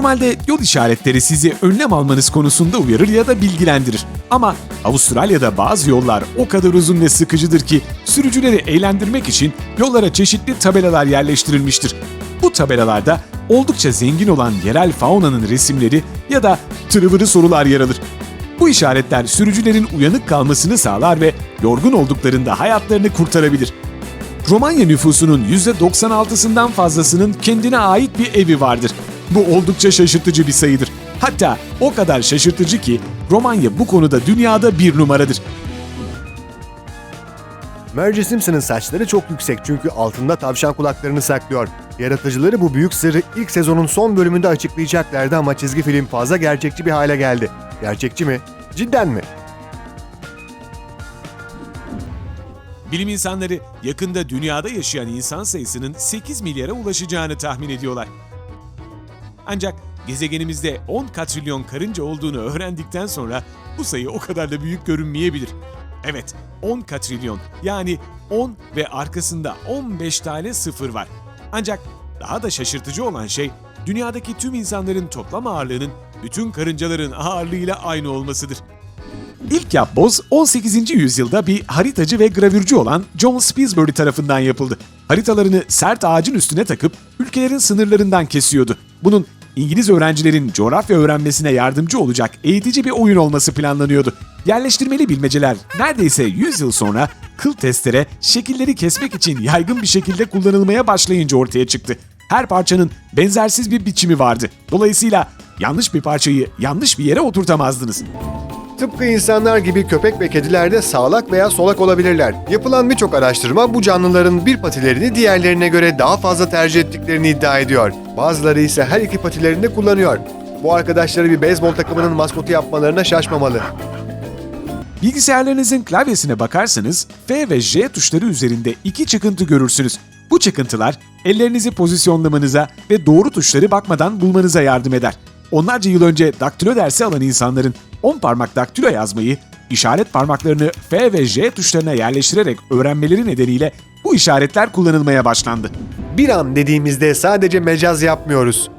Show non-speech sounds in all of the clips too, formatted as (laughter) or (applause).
Normalde yol işaretleri sizi önlem almanız konusunda uyarır ya da bilgilendirir. Ama Avustralya'da bazı yollar o kadar uzun ve sıkıcıdır ki sürücüleri eğlendirmek için yollara çeşitli tabelalar yerleştirilmiştir. Bu tabelalarda oldukça zengin olan yerel faunanın resimleri ya da tırıvırı sorular yer alır. Bu işaretler sürücülerin uyanık kalmasını sağlar ve yorgun olduklarında hayatlarını kurtarabilir. Romanya nüfusunun %96'sından fazlasının kendine ait bir evi vardır. Bu oldukça şaşırtıcı bir sayıdır. Hatta o kadar şaşırtıcı ki Romanya bu konuda dünyada bir numaradır. Marge Simpson'ın saçları çok yüksek çünkü altında tavşan kulaklarını saklıyor. Yaratıcıları bu büyük sırrı ilk sezonun son bölümünde açıklayacaklardı ama çizgi film fazla gerçekçi bir hale geldi. Gerçekçi mi? Cidden mi? Bilim insanları yakında dünyada yaşayan insan sayısının 8 milyara ulaşacağını tahmin ediyorlar. Ancak gezegenimizde 10 katrilyon karınca olduğunu öğrendikten sonra bu sayı o kadar da büyük görünmeyebilir. Evet, 10 katrilyon yani 10 ve arkasında 15 tane sıfır var. Ancak daha da şaşırtıcı olan şey dünyadaki tüm insanların toplam ağırlığının bütün karıncaların ağırlığıyla aynı olmasıdır. İlk yapboz 18. yüzyılda bir haritacı ve gravürcü olan John Spilsbury tarafından yapıldı. Haritalarını sert ağacın üstüne takıp ülkelerin sınırlarından kesiyordu. Bunun İngiliz öğrencilerin coğrafya öğrenmesine yardımcı olacak eğitici bir oyun olması planlanıyordu. Yerleştirmeli bilmeceler neredeyse 100 yıl sonra kıl testere şekilleri kesmek için yaygın bir şekilde kullanılmaya başlayınca ortaya çıktı. Her parçanın benzersiz bir biçimi vardı. Dolayısıyla yanlış bir parçayı yanlış bir yere oturtamazdınız. Tıpkı insanlar gibi köpek ve kediler de sağlak veya solak olabilirler. Yapılan birçok araştırma bu canlıların bir patilerini diğerlerine göre daha fazla tercih ettiklerini iddia ediyor. Bazıları ise her iki patilerini de kullanıyor. Bu arkadaşları bir beyzbol takımının maskotu yapmalarına şaşmamalı. Bilgisayarlarınızın klavyesine bakarsanız F ve J tuşları üzerinde iki çıkıntı görürsünüz. Bu çıkıntılar ellerinizi pozisyonlamanıza ve doğru tuşları bakmadan bulmanıza yardım eder. Onlarca yıl önce daktilo dersi alan insanların 10 parmak daktilo yazmayı, işaret parmaklarını F ve J tuşlarına yerleştirerek öğrenmeleri nedeniyle bu işaretler kullanılmaya başlandı. Bir an dediğimizde sadece mecaz yapmıyoruz.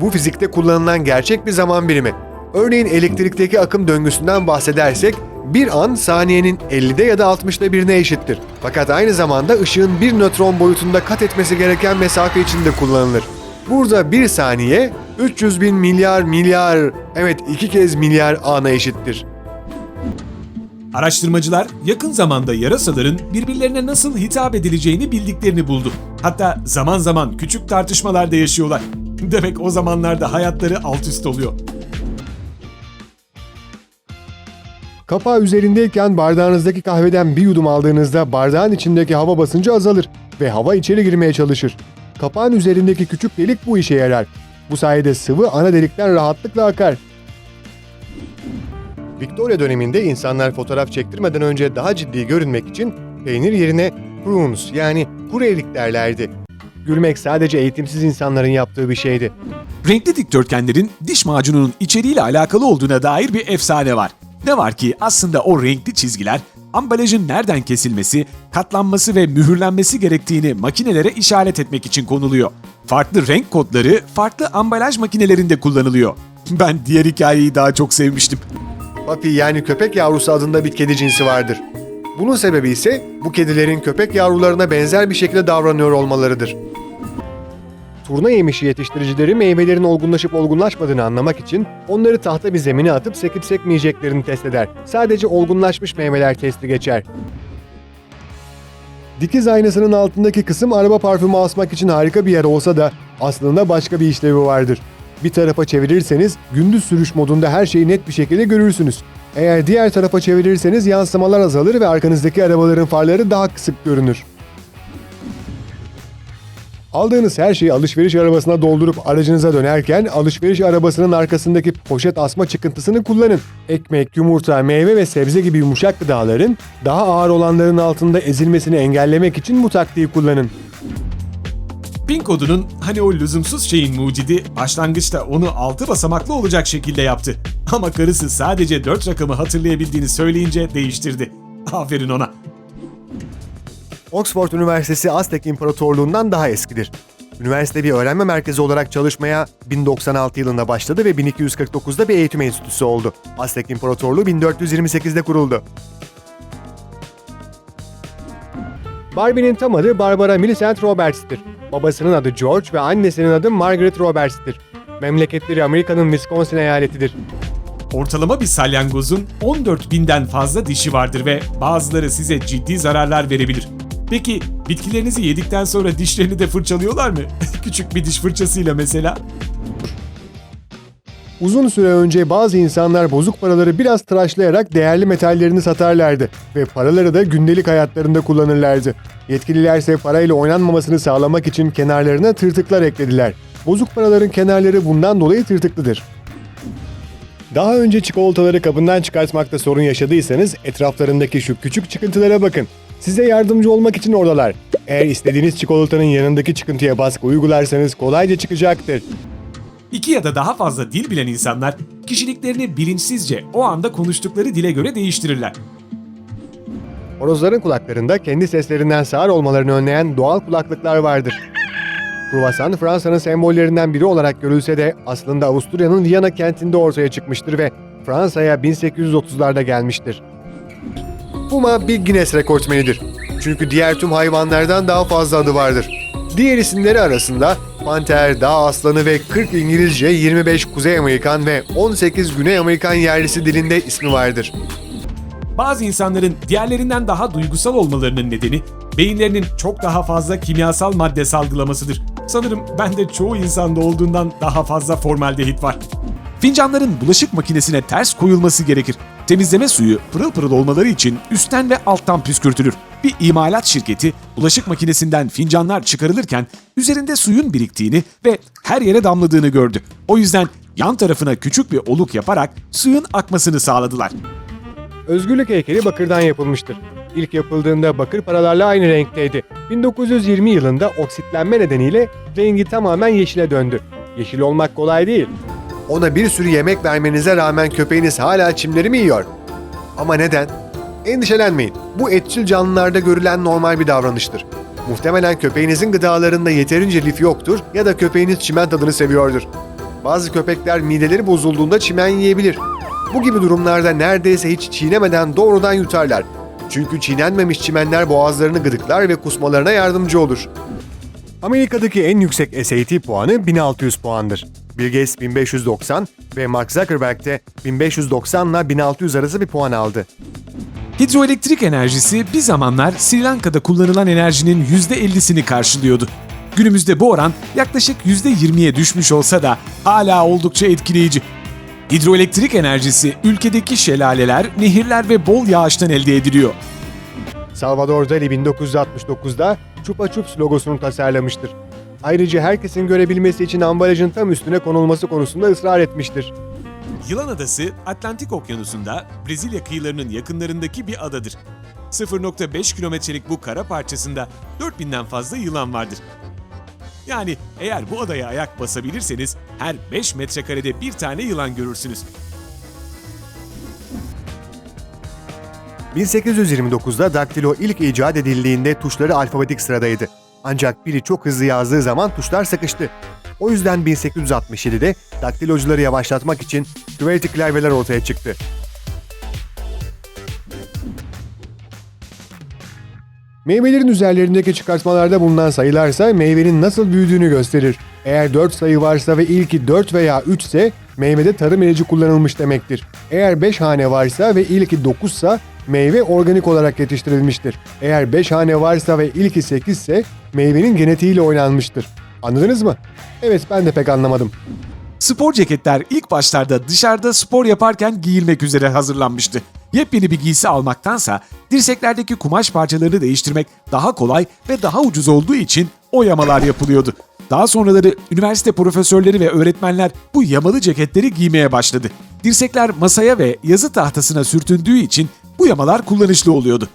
Bu fizikte kullanılan gerçek bir zaman birimi. Örneğin elektrikteki akım döngüsünden bahsedersek bir an saniyenin 50'de ya da 60'da birine eşittir. Fakat aynı zamanda ışığın bir nötron boyutunda kat etmesi gereken mesafe için de kullanılır. Burada bir saniye 300 bin milyar milyar, evet iki kez milyar ana eşittir. Araştırmacılar yakın zamanda yarasaların birbirlerine nasıl hitap edileceğini bildiklerini buldu. Hatta zaman zaman küçük tartışmalar da yaşıyorlar. (laughs) Demek o zamanlarda hayatları alt üst oluyor. Kapağı üzerindeyken bardağınızdaki kahveden bir yudum aldığınızda bardağın içindeki hava basıncı azalır ve hava içeri girmeye çalışır. Kapağın üzerindeki küçük delik bu işe yarar. Bu sayede sıvı ana delikten rahatlıkla akar. Victoria döneminde insanlar fotoğraf çektirmeden önce daha ciddi görünmek için peynir yerine prunes yani kuru erik derlerdi. Gülmek sadece eğitimsiz insanların yaptığı bir şeydi. Renkli dikdörtgenlerin diş macununun içeriğiyle alakalı olduğuna dair bir efsane var. Ne var ki aslında o renkli çizgiler ambalajın nereden kesilmesi, katlanması ve mühürlenmesi gerektiğini makinelere işaret etmek için konuluyor. Farklı renk kodları farklı ambalaj makinelerinde kullanılıyor. Ben diğer hikayeyi daha çok sevmiştim. Papi yani köpek yavrusu adında bir kedi cinsi vardır. Bunun sebebi ise bu kedilerin köpek yavrularına benzer bir şekilde davranıyor olmalarıdır. Turna yemişi yetiştiricileri meyvelerin olgunlaşıp olgunlaşmadığını anlamak için onları tahta bir zemine atıp sekip sekmeyeceklerini test eder. Sadece olgunlaşmış meyveler testi geçer. Dikiz aynasının altındaki kısım araba parfümü asmak için harika bir yer olsa da aslında başka bir işlevi vardır. Bir tarafa çevirirseniz gündüz sürüş modunda her şeyi net bir şekilde görürsünüz. Eğer diğer tarafa çevirirseniz yansımalar azalır ve arkanızdaki arabaların farları daha kısık görünür. Aldığınız her şeyi alışveriş arabasına doldurup aracınıza dönerken alışveriş arabasının arkasındaki poşet asma çıkıntısını kullanın. Ekmek, yumurta, meyve ve sebze gibi yumuşak gıdaların daha ağır olanların altında ezilmesini engellemek için bu taktiği kullanın. Pin kodunun hani o lüzumsuz şeyin mucidi başlangıçta onu 6 basamaklı olacak şekilde yaptı. Ama karısı sadece 4 rakamı hatırlayabildiğini söyleyince değiştirdi. Aferin ona. Oxford Üniversitesi Aztek İmparatorluğundan daha eskidir. Üniversite bir öğrenme merkezi olarak çalışmaya 1096 yılında başladı ve 1249'da bir eğitim enstitüsü oldu. Aztek İmparatorluğu 1428'de kuruldu. Barbie'nin tam adı Barbara Millicent Roberts'tir. Babasının adı George ve annesinin adı Margaret Roberts'tir. Memleketleri Amerika'nın Wisconsin eyaletidir. Ortalama bir salyangozun 14 binden fazla dişi vardır ve bazıları size ciddi zararlar verebilir. Peki bitkilerinizi yedikten sonra dişlerini de fırçalıyorlar mı? (laughs) Küçük bir diş fırçasıyla mesela. Uzun süre önce bazı insanlar bozuk paraları biraz tıraşlayarak değerli metallerini satarlardı ve paraları da gündelik hayatlarında kullanırlardı. Yetkililer ise parayla oynanmamasını sağlamak için kenarlarına tırtıklar eklediler. Bozuk paraların kenarları bundan dolayı tırtıklıdır. Daha önce çikolataları kabından çıkartmakta sorun yaşadıysanız etraflarındaki şu küçük çıkıntılara bakın. Size yardımcı olmak için oradalar. Eğer istediğiniz çikolatanın yanındaki çıkıntıya baskı uygularsanız kolayca çıkacaktır. İki ya da daha fazla dil bilen insanlar kişiliklerini bilinçsizce o anda konuştukları dile göre değiştirirler. Horozların kulaklarında kendi seslerinden sağır olmalarını önleyen doğal kulaklıklar vardır. Kruvasan Fransa'nın sembollerinden biri olarak görülse de aslında Avusturya'nın Viyana kentinde ortaya çıkmıştır ve Fransa'ya 1830'larda gelmiştir. Puma bir Guinness rekortmenidir. Çünkü diğer tüm hayvanlardan daha fazla adı vardır. Diğer isimleri arasında panter, dağ aslanı ve 40 İngilizce, 25 Kuzey Amerikan ve 18 Güney Amerikan yerlisi dilinde ismi vardır. Bazı insanların diğerlerinden daha duygusal olmalarının nedeni beyinlerinin çok daha fazla kimyasal madde salgılamasıdır. Sanırım bende çoğu insanda olduğundan daha fazla formaldehit var. Fincanların bulaşık makinesine ters koyulması gerekir. Temizleme suyu pırıl pırıl olmaları için üstten ve alttan püskürtülür. Bir imalat şirketi bulaşık makinesinden fincanlar çıkarılırken üzerinde suyun biriktiğini ve her yere damladığını gördü. O yüzden yan tarafına küçük bir oluk yaparak suyun akmasını sağladılar. Özgürlük heykeli bakırdan yapılmıştır. İlk yapıldığında bakır paralarla aynı renkteydi. 1920 yılında oksitlenme nedeniyle rengi tamamen yeşile döndü. Yeşil olmak kolay değil. Ona bir sürü yemek vermenize rağmen köpeğiniz hala çimleri mi yiyor? Ama neden? Endişelenmeyin. Bu etçil canlılarda görülen normal bir davranıştır. Muhtemelen köpeğinizin gıdalarında yeterince lif yoktur ya da köpeğiniz çimen tadını seviyordur. Bazı köpekler mideleri bozulduğunda çimen yiyebilir. Bu gibi durumlarda neredeyse hiç çiğnemeden doğrudan yutarlar. Çünkü çiğnenmemiş çimenler boğazlarını gıdıklar ve kusmalarına yardımcı olur. Amerika'daki en yüksek SAT puanı 1600 puandır. Bill Gates 1590 ve Mark Zuckerberg de 1590 ile 1600 arası bir puan aldı. Hidroelektrik enerjisi bir zamanlar Sri Lanka'da kullanılan enerjinin %50'sini karşılıyordu. Günümüzde bu oran yaklaşık %20'ye düşmüş olsa da hala oldukça etkileyici. Hidroelektrik enerjisi ülkedeki şelaleler, nehirler ve bol yağıştan elde ediliyor. Salvador Dali 1969'da Chupa Chups logosunu tasarlamıştır. Ayrıca herkesin görebilmesi için ambalajın tam üstüne konulması konusunda ısrar etmiştir. Yılan Adası, Atlantik Okyanusu'nda Brezilya kıyılarının yakınlarındaki bir adadır. 0.5 kilometrelik bu kara parçasında 4000'den fazla yılan vardır. Yani eğer bu adaya ayak basabilirseniz her 5 metrekarede bir tane yılan görürsünüz. 1829'da daktilo ilk icat edildiğinde tuşları alfabetik sıradaydı. Ancak biri çok hızlı yazdığı zaman tuşlar sıkıştı. O yüzden 1867'de daktilocuları yavaşlatmak için QWERTY klavyeler ortaya çıktı. Meyvelerin üzerlerindeki çıkartmalarda bulunan sayılarsa meyvenin nasıl büyüdüğünü gösterir. Eğer 4 sayı varsa ve ilki 4 veya 3 ise meyvede tarım ilacı kullanılmış demektir. Eğer 5 hane varsa ve ilki 9 ise meyve organik olarak yetiştirilmiştir. Eğer 5 hane varsa ve ilki 8 ise meyvenin genetiğiyle oynanmıştır. Anladınız mı? Evet ben de pek anlamadım. Spor ceketler ilk başlarda dışarıda spor yaparken giyilmek üzere hazırlanmıştı. Yepyeni bir giysi almaktansa dirseklerdeki kumaş parçalarını değiştirmek daha kolay ve daha ucuz olduğu için o yamalar yapılıyordu. Daha sonraları üniversite profesörleri ve öğretmenler bu yamalı ceketleri giymeye başladı. Dirsekler masaya ve yazı tahtasına sürtündüğü için bu yamalar kullanışlı oluyordu.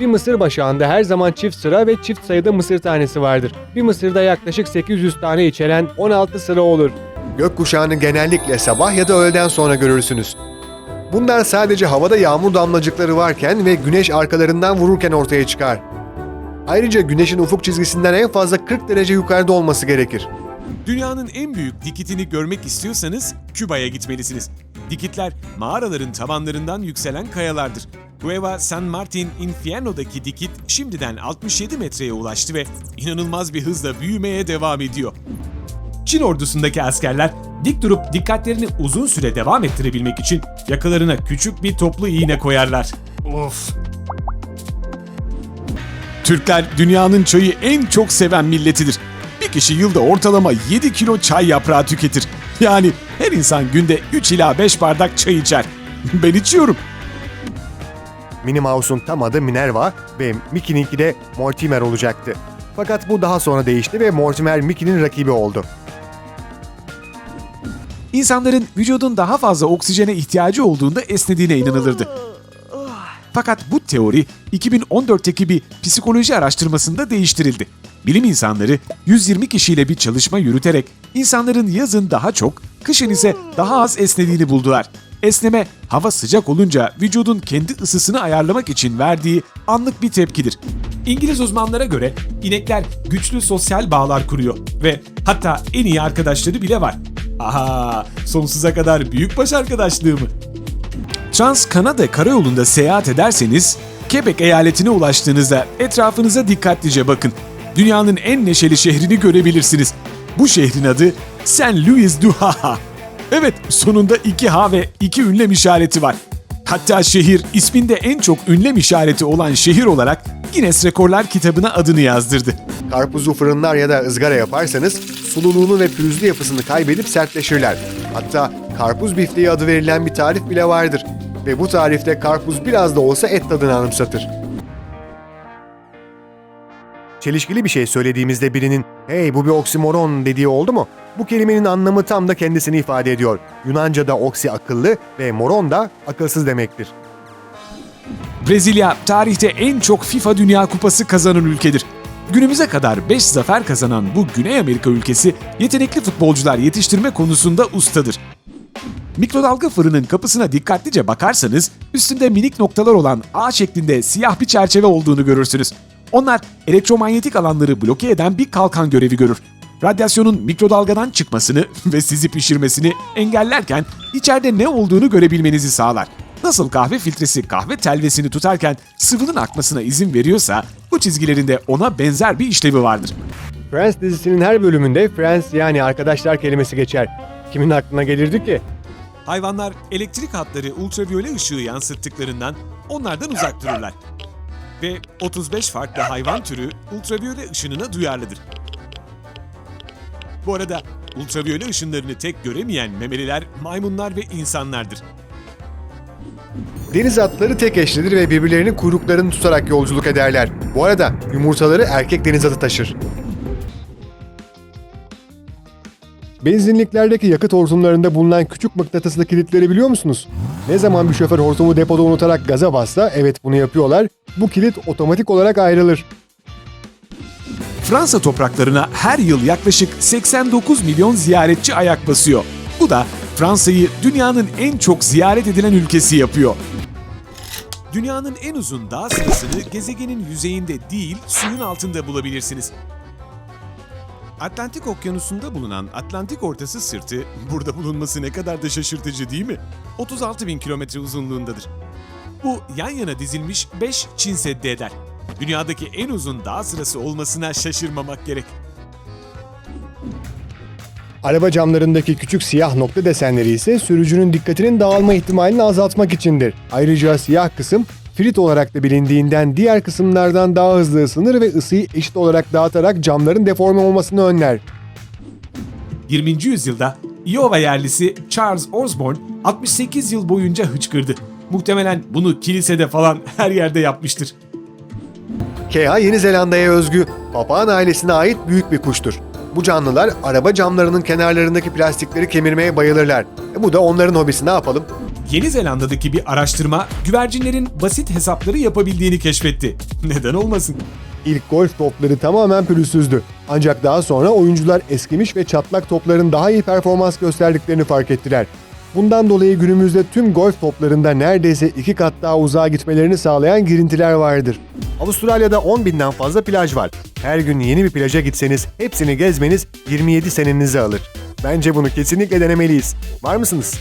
Bir mısır başağında her zaman çift sıra ve çift sayıda mısır tanesi vardır. Bir mısırda yaklaşık 800 tane içeren 16 sıra olur. Gökkuşağını genellikle sabah ya da öğleden sonra görürsünüz. Bunlar sadece havada yağmur damlacıkları varken ve güneş arkalarından vururken ortaya çıkar. Ayrıca güneşin ufuk çizgisinden en fazla 40 derece yukarıda olması gerekir. Dünyanın en büyük dikitini görmek istiyorsanız Küba'ya gitmelisiniz. Dikitler mağaraların tavanlarından yükselen kayalardır. Cueva San Martin Infierno'daki dikit şimdiden 67 metreye ulaştı ve inanılmaz bir hızla büyümeye devam ediyor. Çin ordusundaki askerler dik durup dikkatlerini uzun süre devam ettirebilmek için yakalarına küçük bir toplu iğne koyarlar. Of! Türkler dünyanın çayı en çok seven milletidir. Bir kişi yılda ortalama 7 kilo çay yaprağı tüketir. Yani her insan günde 3 ila 5 bardak çay içer. (laughs) Ben içiyorum. Minnie Mouse'un tam adı Minerva ve Mickey'ninki de Mortimer olacaktı. Fakat bu daha sonra değişti ve Mortimer Mickey'nin rakibi oldu. İnsanların vücudun daha fazla oksijene ihtiyacı olduğunda esnediğine inanılırdı. Fakat bu teori 2014'teki bir psikoloji araştırmasında değiştirildi. Bilim insanları 120 kişiyle bir çalışma yürüterek insanların yazın daha çok, kışın ise daha az esnediğini buldular. Esneme, hava sıcak olunca vücudun kendi ısısını ayarlamak için verdiği anlık bir tepkidir. İngiliz uzmanlara göre inekler güçlü sosyal bağlar kuruyor ve hatta en iyi arkadaşları bile var. Aha, sonsuza kadar büyükbaş arkadaşlığı mı? Trans-Kanada karayolunda seyahat ederseniz, Quebec eyaletine ulaştığınızda etrafınıza dikkatlice bakın. Dünyanın en neşeli şehrini görebilirsiniz. Bu şehrin adı Saint Louis du Haha. Evet, sonunda iki H ve iki ünlem işareti var. Hatta şehir isminde en çok ünlem işareti olan şehir olarak Guinness Rekorlar kitabına adını yazdırdı. Karpuzu fırınlar ya da ızgara yaparsanız sululuğunu ve pürüzlü yapısını kaybedip sertleşirler. Hatta karpuz bifteği adı verilen bir tarif bile vardır. Ve bu tarifte karpuz biraz da olsa et tadını anımsatır. Çelişkili bir şey söylediğimizde birinin "Hey bu bir oksimoron" dediği oldu mu? Bu kelimenin anlamı tam da kendisini ifade ediyor. Yunanca'da oksi akıllı ve moron da akılsız demektir. Brezilya tarihte en çok FIFA Dünya Kupası kazanan ülkedir. Günümüze kadar 5 zafer kazanan bu Güney Amerika ülkesi yetenekli futbolcular yetiştirme konusunda ustadır. Mikrodalga fırının kapısına dikkatlice bakarsanız üstünde minik noktalar olan A şeklinde siyah bir çerçeve olduğunu görürsünüz. Onlar elektromanyetik alanları bloke eden bir kalkan görevi görür. Radyasyonun mikrodalgadan çıkmasını (laughs) ve sizi pişirmesini engellerken içeride ne olduğunu görebilmenizi sağlar. Nasıl kahve filtresi kahve telvesini tutarken sıvının akmasına izin veriyorsa bu çizgilerinde ona benzer bir işlevi vardır. Friends dizisinin her bölümünde Friends yani arkadaşlar kelimesi geçer. Kimin aklına gelirdi ki? Hayvanlar elektrik hatları ultraviyole ışığı yansıttıklarından onlardan uzak dururlar. Ve 35 farklı hayvan türü ultraviyole ışınına duyarlıdır. Bu arada ultraviyole ışınlarını tek göremeyen memeliler maymunlar ve insanlardır. Deniz atları tek eşlidir ve birbirlerinin kuyruklarını tutarak yolculuk ederler. Bu arada yumurtaları erkek deniz atı taşır. Benzinliklerdeki yakıt hortumlarında bulunan küçük mıknatıslı kilitleri biliyor musunuz? Ne zaman bir şoför hortumu depoda unutarak gaza bassa, evet bunu yapıyorlar, bu kilit otomatik olarak ayrılır. Fransa topraklarına her yıl yaklaşık 89 milyon ziyaretçi ayak basıyor. Bu da Fransa'yı dünyanın en çok ziyaret edilen ülkesi yapıyor. Dünyanın en uzun dağ sırasını gezegenin yüzeyinde değil, suyun altında bulabilirsiniz. Atlantik Okyanusu'nda bulunan Atlantik Ortası Sırtı, burada bulunması ne kadar da şaşırtıcı değil mi? 36 bin kilometre uzunluğundadır. Bu yan yana dizilmiş 5 Çin Seddi eder. Dünyadaki en uzun dağ sırası olmasına şaşırmamak gerek. Araba camlarındaki küçük siyah nokta desenleri ise sürücünün dikkatinin dağılma ihtimalini azaltmak içindir. Ayrıca siyah kısım frit olarak da bilindiğinden diğer kısımlardan daha hızlı ısınır ve ısıyı eşit olarak dağıtarak camların deforme olmasını önler. 20. yüzyılda Iowa yerlisi Charles Osborne 68 yıl boyunca hıçkırdı. Muhtemelen bunu kilisede falan (laughs) her yerde yapmıştır. Kea Yeni Zelanda'ya özgü papağan ailesine ait büyük bir kuştur. Bu canlılar araba camlarının kenarlarındaki plastikleri kemirmeye bayılırlar. E bu da onların hobisi ne yapalım? Yeni Zelanda'daki bir araştırma güvercinlerin basit hesapları yapabildiğini keşfetti. Neden olmasın? İlk golf topları tamamen pürüzsüzdü. Ancak daha sonra oyuncular eskimiş ve çatlak topların daha iyi performans gösterdiklerini fark ettiler. Bundan dolayı günümüzde tüm golf toplarında neredeyse iki kat daha uzağa gitmelerini sağlayan girintiler vardır. Avustralya'da 10 binden fazla plaj var. Her gün yeni bir plaja gitseniz hepsini gezmeniz 27 senenizi alır. Bence bunu kesinlikle denemeliyiz. Var mısınız?